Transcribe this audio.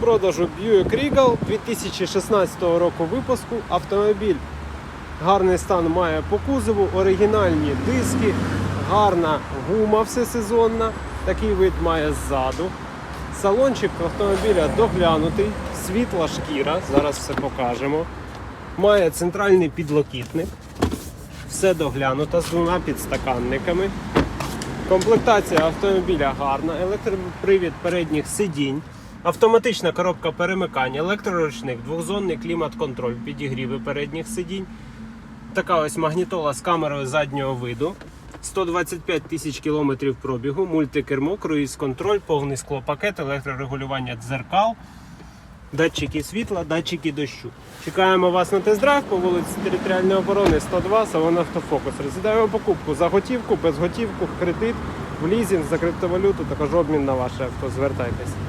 продажу Buick Regal 2016 року випуску. Автомобіль гарний стан має по кузову, оригінальні диски, гарна гума всесезонна. Такий вид має ззаду. Салончик автомобіля доглянутий, світла шкіра, зараз все покажемо. Має центральний підлокітник. Все доглянуто з двома підстаканниками. Комплектація автомобіля гарна, електропривід передніх сидінь, автоматична коробка перемикання, електроручник, двохзонний клімат-контроль, підігріви передніх сидінь. Така ось магнітола з камерою заднього виду. 125 тисяч кілометрів пробігу, мультикермо, круїз-контроль, повний склопакет, електрорегулювання дзеркал, датчики світла, датчики дощу. Чекаємо вас на тест-драйв по вулиці Територіальної оборони 102, салон автофокус. Розглядаємо покупку за готівку, без готівку, кредит, в лізинг, за криптовалюту, також обмін на ваше авто. Звертайтесь.